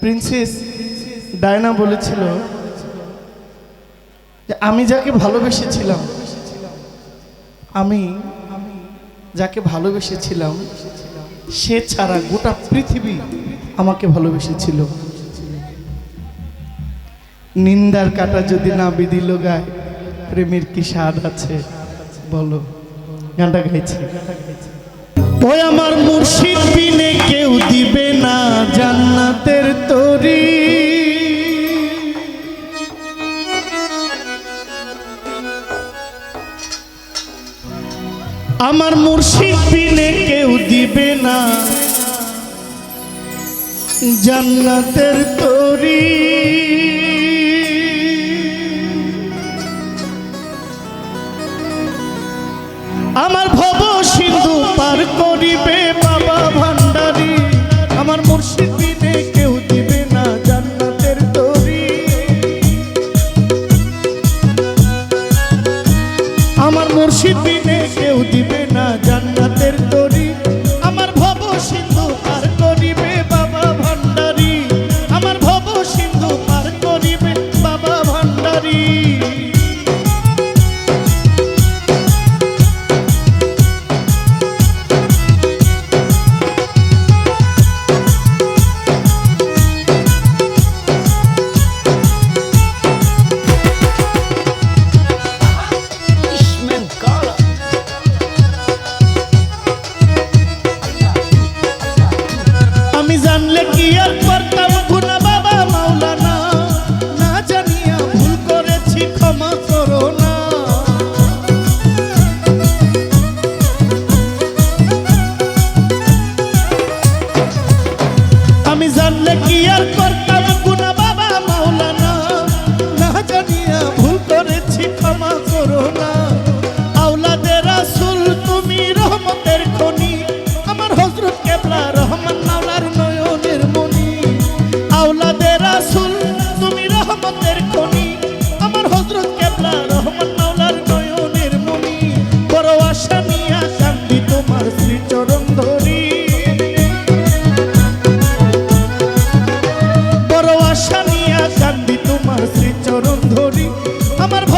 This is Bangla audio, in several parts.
প্রিন্সেস ডায়না বলেছিল যে আমি যাকে ভালোবেসেছিলাম, আমি যাকে ভালোবেসেছিলাম, সে ছাড়া গোটা পৃথিবী আমাকে ভালোবেসেছিল। নিন্দার কাটা যদি না বিদিল গায় প্রেমের কি স্বাদ আছে? বলো, গানটা গাইছি। ওই আমার মুর্শিদ বিনে না। জান্নাতের তরি। আমার ভব সিন্ধু পার করিবে বাবা ভান্ডারি। আমার মুর্শিদ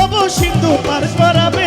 ভব সিন্ধু পার করাবে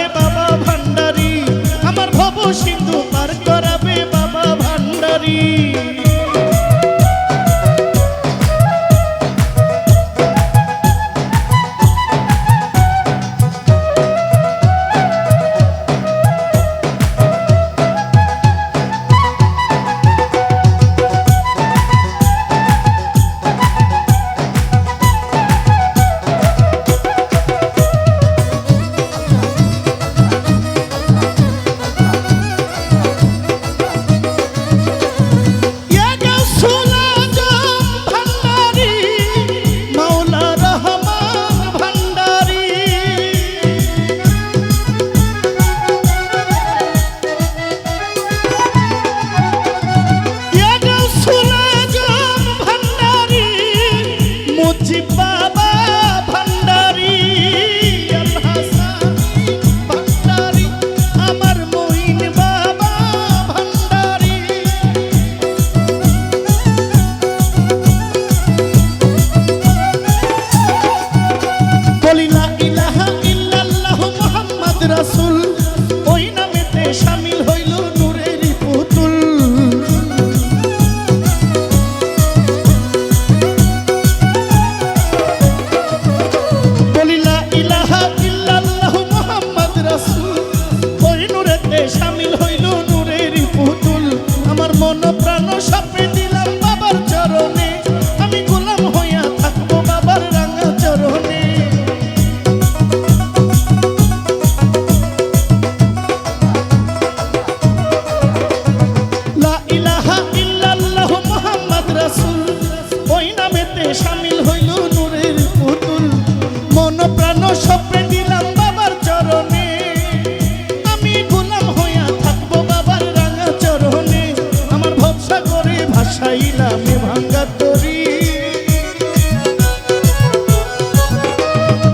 ভাসাইলাম ভাঙ্গা তরি।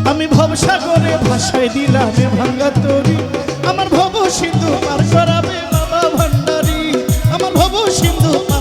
আমি ভবসাগরে ভাসাই দিলাম ভাঙ্গা তরি। আমার ভব সিন্ধু পার করাবে বাবা ভান্ডারি। আমার ভব সিন্ধু পার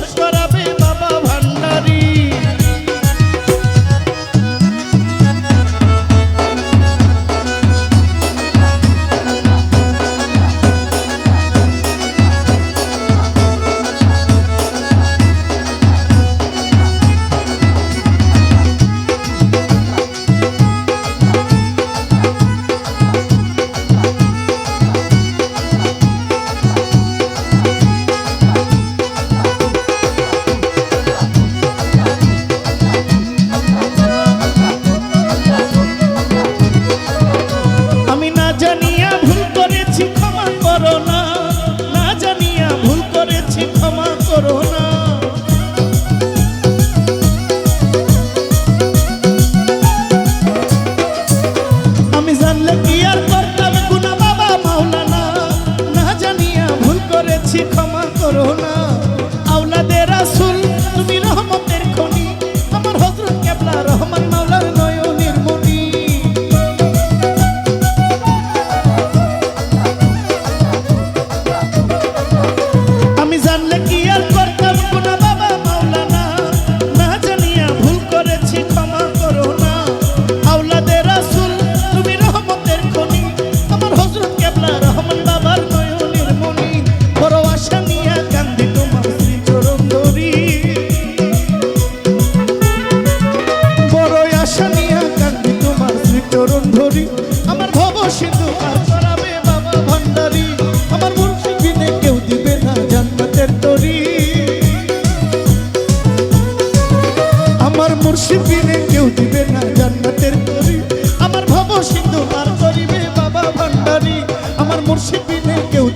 চাচ্ছি ক্ষমা করো না। আওলাদের রাসুল, তুমি রহমতের খনি। আমার হজরত কেবলা রহমান মাওলার নয়নের মনি আমি জানলে কি আর করতাম না বাবা মাওলানা? না জানিয়া ভুল করেছি, ক্ষমা করো না। আওলাদের রাসুল, তুমি রহমতের খনি। আমার হজরত কেবলা রহমান আমার মুর্শিদ বিনে কেউ